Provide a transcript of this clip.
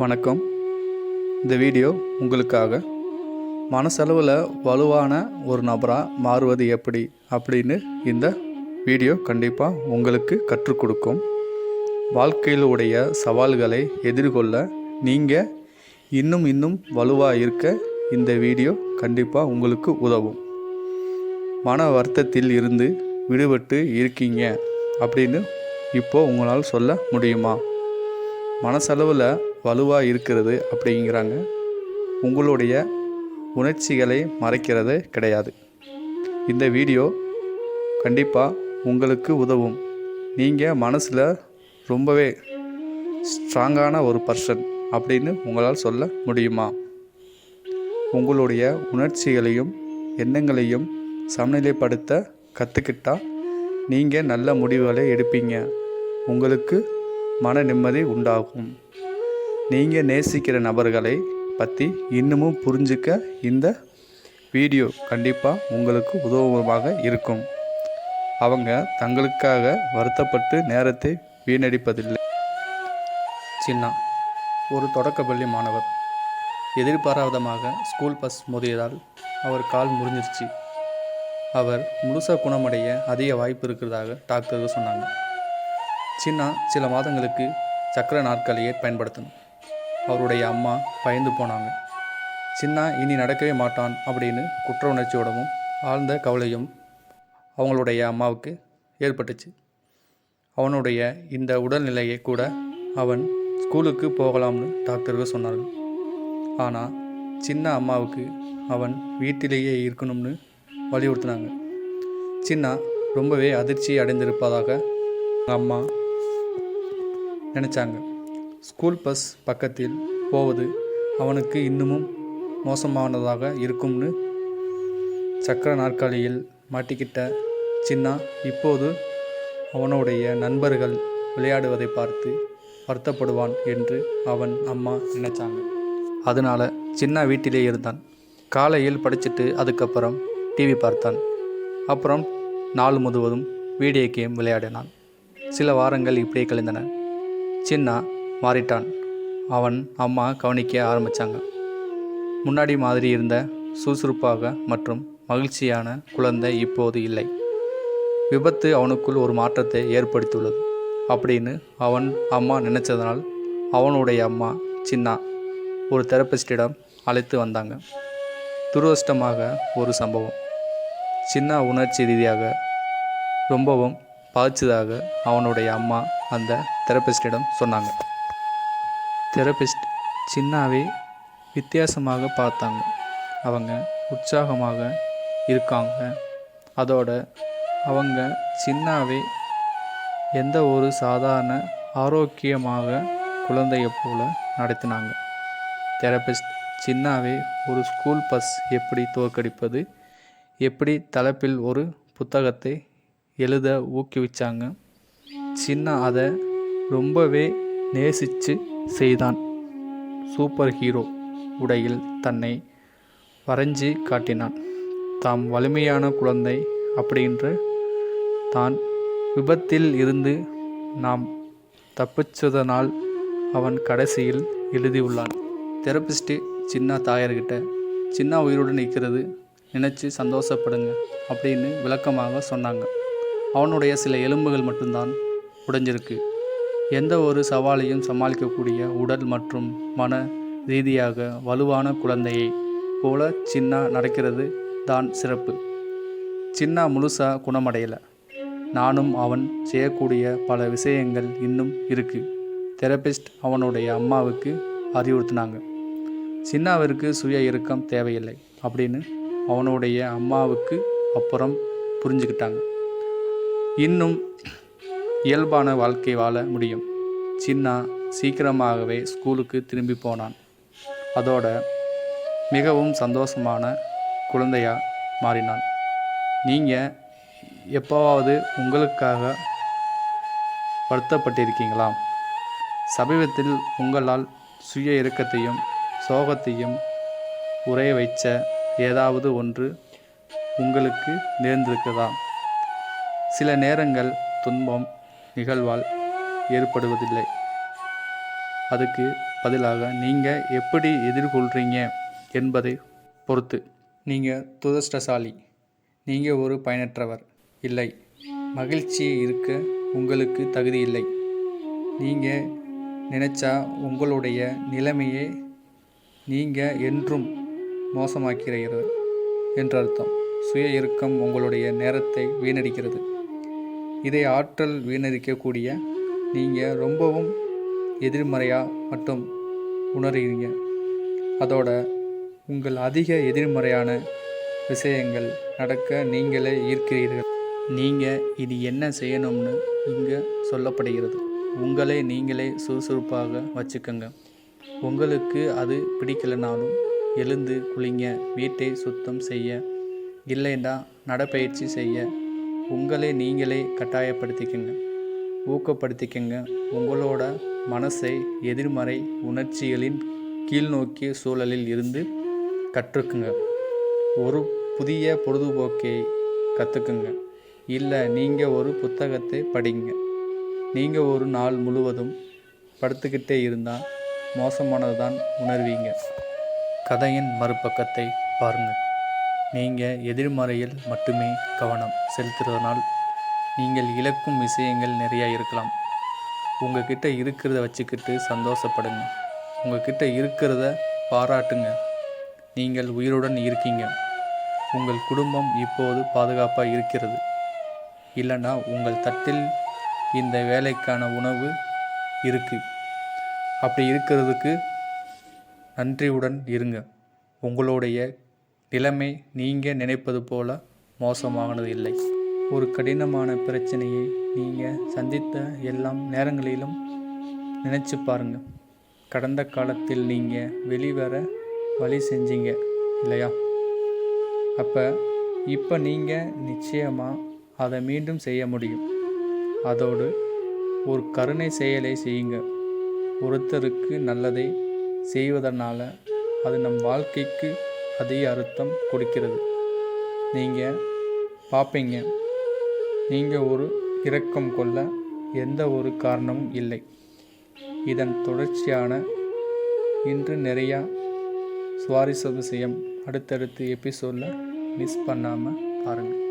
வணக்கம். இந்த வீடியோ உங்களுக்காக. மனசளவில் வலுவான ஒரு நபராக மாறுவது எப்படி அப்படின்னு இந்த வீடியோ கண்டிப்பாக உங்களுக்கு கற்றுக் கொடுக்கும். வாழ்க்கையிலுடைய சவால்களை எதிர்கொள்ள நீங்கள் இன்னும் இன்னும் வலுவாக இருக்க இந்த வீடியோ கண்டிப்பாக உங்களுக்கு உதவும். மன வருத்தத்தில் இருந்து விடுபட்டு இருக்கீங்க அப்படின்னு இப்போ உங்களால் சொல்ல முடியுமா? மனசளவில் வலுவாக இருக்கிறது அப்படிங்கிறாங்க. உங்களுடைய உணர்ச்சிகளை மறைக்கிறது கிடையாது. இந்த வீடியோ கண்டிப்பாக உங்களுக்கு உதவும். நீங்கள் மனசில் ரொம்பவே ஸ்ட்ராங்கான ஒரு பர்சன் அப்படின்னு உங்களால் சொல்ல முடியுமா? உங்களுடைய உணர்ச்சிகளையும் எண்ணங்களையும் சமநிலைப்படுத்த கற்றுக்கிட்டால் நீங்கள் நல்ல முடிவுகளை எடுப்பீங்க. உங்களுக்கு மன நிம்மதி உண்டாகும். நீங்கள் நேசிக்கிற நபர்களை பற்றி இன்னமும் புரிஞ்சுக்க இந்த வீடியோ கண்டிப்பாக உங்களுக்கு உதவுமாக இருக்கும். அவங்க தங்களுக்காக வருத்தப்பட்டு நேரத்தை வீணடிப்பதில்லை. சின்னா ஒரு தொடக்கப்பள்ளி மாணவர். எதிர்பாராதமாக ஸ்கூல் பஸ் மோதியதால் அவர் கால் முறிஞ்சிருச்சு. அவர் முழுசாக குணமடைய அதிக வாய்ப்பு இருக்கிறதாக டாக்டர்கள் சொன்னாங்க. சின்னா சில மாதங்களுக்கு சக்கர நாற்காலியை பயன்படுத்தணும். அவருடைய அம்மா பயந்து போனாங்க. சின்னா இனி நடக்கவே மாட்டான் அப்படின்னு குற்ற உணர்ச்சியோடவும் ஆழ்ந்த கவலையும் அவங்களுடைய அம்மாவுக்கு ஏற்பட்டுச்சு. அவனுடைய இந்த உடல்நிலையை கூட அவன் ஸ்கூலுக்கு போகலாம்னு டாக்டர்கள் சொன்னார்கள். ஆனால் சின்ன அம்மாவுக்கு அவன் வீட்டிலேயே இருக்கணும்னு வலியுறுத்தினாங்க. சின்னா ரொம்பவே அதிர்ச்சி அடைந்திருப்பதாக அம்மா நினச்சாங்க. ஸ்கூல் பஸ் பக்கத்தில் போவது அவனுக்கு இன்னமும் மோசமானதாக இருக்கும்னு சக்கர நாற்காலியில் மாட்டிக்கிட்ட சின்னா இப்போது அவனுடைய நண்பர்கள் விளையாடுவதை பார்த்து வருத்தப்படுவான் என்று அவன் அம்மா நினைச்சாங்க. அதனால சின்ன வீட்டிலே இருந்தான். காலையில் படிச்சுட்டு அதுக்கப்புறம் டிவி பார்த்தான். அப்புறம் நாள் முழுவதும் வீடியோ கேம் விளையாடினான். சில வாரங்கள் இப்படியே கழிந்தன. சின்னா மாறிட்டான். அவன் அம்மா கவனிக்க ஆரம்பித்தாங்க முன்னாடி மாதிரி இருந்த சுறுசுறுப்பாக மற்றும் மகிழ்ச்சியான குழந்தை இப்போது இல்லை. விபத்து அவனுக்குள் ஒரு மாற்றத்தை ஏற்படுத்தியுள்ளது. அப்படின்னு அவன் அம்மா நினைச்சதனால் அவனுடைய அம்மா சின்னா ஒரு தெரப்பிஸ்டிடம் அழைத்து வந்தாங்க. துரதிருஷ்டமாக ஒரு சம்பவம். சின்ன உணர்ச்சி ரீதியாக ரொம்பவும் பாதிச்சதாக அவனுடைய அம்மா அந்த தெரப்பிஸ்டிடம் சொன்னாங்க. தெரபிஸ்ட் சின்னாவே வித்தியாசமாக பார்த்தாங்க. அவங்க உற்சாகமாக இருக்காங்க. அதோட அவங்க சின்னாவே எந்த ஒரு சாதாரண ஆரோக்கியமாக குழந்தையை போல நடத்தினாங்க. தெரபிஸ்ட் சின்னாவே ஒரு ஸ்கூல் பஸ் எப்படி தோற்கடிப்பது? எப்படி தலைப்பில் ஒரு புத்தகத்தை எழுத ஊக்குவிச்சாங்க? சின்ன அதை ரொம்பவே நேசித்து செய்தான். சூப்பர் ஹீரோ உடையில் தன்னை வரைஞ்சி காட்டினான். தாம் வலிமையான குழந்தை அப்படின்ற தான் விபத்தில் இருந்து நாம் தப்பிச்சதனால் அவன் கடைசியில் எழுதியுள்ளான். தெரப்பிஸ்ட்டு சின்ன தாயார்கிட்ட சின்ன உயிருடன் நிற்கிறது நினச்சி சந்தோஷப்படுங்க அப்படின்னு விளக்கமாக சொன்னாங்க. அவனுடைய சில எலும்புகள் மட்டும்தான் உடைஞ்சிருக்கு. எந்த ஒரு சவாலையும் சமாளிக்கக்கூடிய உடல் மற்றும் மன ரீதியாக வலுவான குழந்தையை போல சின்னா நடக்கிறது தான் சிறப்பு. சின்னா முழுசாக குணமடையலை. நானும் அவன் செய்யக்கூடிய பல விஷயங்கள் இன்னும் இருக்கு. தெரபிஸ்ட் அவனுடைய அம்மாவுக்கு அறிவுறுத்தினாங்க. சின்னாவிற்கு சுய இறுக்கம் தேவையில்லை அப்படின்னு அவனுடைய அம்மாவுக்கு அப்புறம் புரிஞ்சுக்கிட்டாங்க. இன்னும் இயல்பான வாழ்க்கை வாழ முடியும். சின்னா சீக்கிரமாகவே ஸ்கூலுக்கு திரும்பி போனான். அதோட மிகவும் சந்தோஷமான குழந்தையாக மாறினான். நீங்கள் எப்போவாவது உங்களுக்காக வருத்தப்பட்டிருக்கீங்களா? சமீபத்தில் உங்களால் சுய இறக்கத்தையும் சோகத்தையும் உரைய வைச்ச ஏதாவது ஒன்று உங்களுக்கு நேர்ந்திருக்குதா சில நேரங்கள் துன்பம் நிகழ்வால் ஏற்படுவதில்லை. அதுக்கு பதிலாக நீங்கள் எப்படி எதிர்கொள்கிறீங்க என்பதை பொறுத்து. நீங்கள் துரஷ்டசாலி நீங்கள் ஒரு பயனற்றவர். இல்லை. மகிழ்ச்சி இருக்க உங்களுக்கு தகுதி இல்லை. நீங்கள் நினச்சா உங்களுடைய நிலைமையை நீங்கள் என்றும் மோசமாக்கிறது என்று அர்த்தம். சுய இறுக்கம் உங்களுடைய நேரத்தை வீணடிக்கிறது. இதை ஆற்றல் வீணடிக்கக்கூடிய நீங்கள் ரொம்பவும் எதிர்மறையாக மட்டும் உணர்கிறீங்க. அதோட உங்கள் அதிக எதிர்மறையான விஷயங்கள் நடக்க நீங்களே ஈர்க்கிறீர்கள். நீங்கள் இது என்ன செய்யணும்னு இங்கே சொல்லப்படுகிறது. உங்களை நீங்களே சுறுசுறுப்பாக வச்சுக்கோங்க. உங்களுக்கு அது பிடிக்கலைனாலும் எழுந்து குளிங்க. வீட்டை சுத்தம் செய்ய இல்லைன்னா நடைப்பயிற்சி செய்ய உங்களை நீங்களே கட்டாயப்படுத்திக்கங்க. ஊக்கப்படுத்திக்கங்க. உங்களோட மனசை எதிர்மறை உணர்ச்சிகளின் கீழ்நோக்கிய சூழலில் இருந்து கற்றுக்குங்க. ஒரு புதிய பொழுதுபோக்கை கற்றுக்குங்க இல்லை நீங்கள் ஒரு புத்தகத்தை படிங்க. நீங்கள் ஒரு நாள் முழுவதும் படுத்துக்கிட்டே இருந்தால் மோசமானது தான் உணர்வீங்க. கதையின் மறுபக்கத்தை பாருங்கள் நீங்கள் எதிர்மறையில் மட்டுமே கவனம் செலுத்துறதுனால் நீங்கள் இழக்கும் விஷயங்கள் நிறையா இருக்கலாம். உங்ககிட்ட இருக்கிறத வச்சுக்கிட்டு சந்தோஷப்படுங்க. உங்ககிட்ட இருக்கிறத பாராட்டுங்க. நீங்கள் உயிருடன் இருக்கீங்க. உங்கள் குடும்பம் இப்போது பாதுகாப்பாக இருக்கிறது. இல்லைன்னா உங்கள் தட்டில் இந்த வேலைக்கான உணவு இருக்குது அப்படி இருக்கிறதுக்கு நன்றியுடன் இருங்க. உங்களுடைய நிலைமை நீங்கள் நினைப்பது போல மோசமானது இல்லை ஒரு கடினமான பிரச்சனையை நீங்கள் சந்தித்த எல்லா நேரங்களிலும் நினச்சி பாருங்கள் கடந்த காலத்தில் நீங்கள் வெளிவர வழி செஞ்சீங்க இல்லையா? அப்போ இப்போ நீங்கள் நிச்சயமாக அதை மீண்டும் செய்ய முடியும். அதோடு ஒரு கருணை செயலை செய்யுங்க. ஒருத்தருக்கு நல்லதை செய்வதனால் அது நம் வாழ்க்கைக்கு அதிக அர்த்தம் கொடுக்கிறது. நீங்கள் பார்ப்பீங்க நீங்கள் ஒரு இரக்கம் கொள்ள எந்த ஒரு காரணமும் இல்லை. இதன் தொடர்ச்சியான இன்று நிறையா சுவாரஸ்ய விஷயம் அடுத்தடுத்து எபிசோடில் மிஸ் பண்ணாமல் பாருங்கள்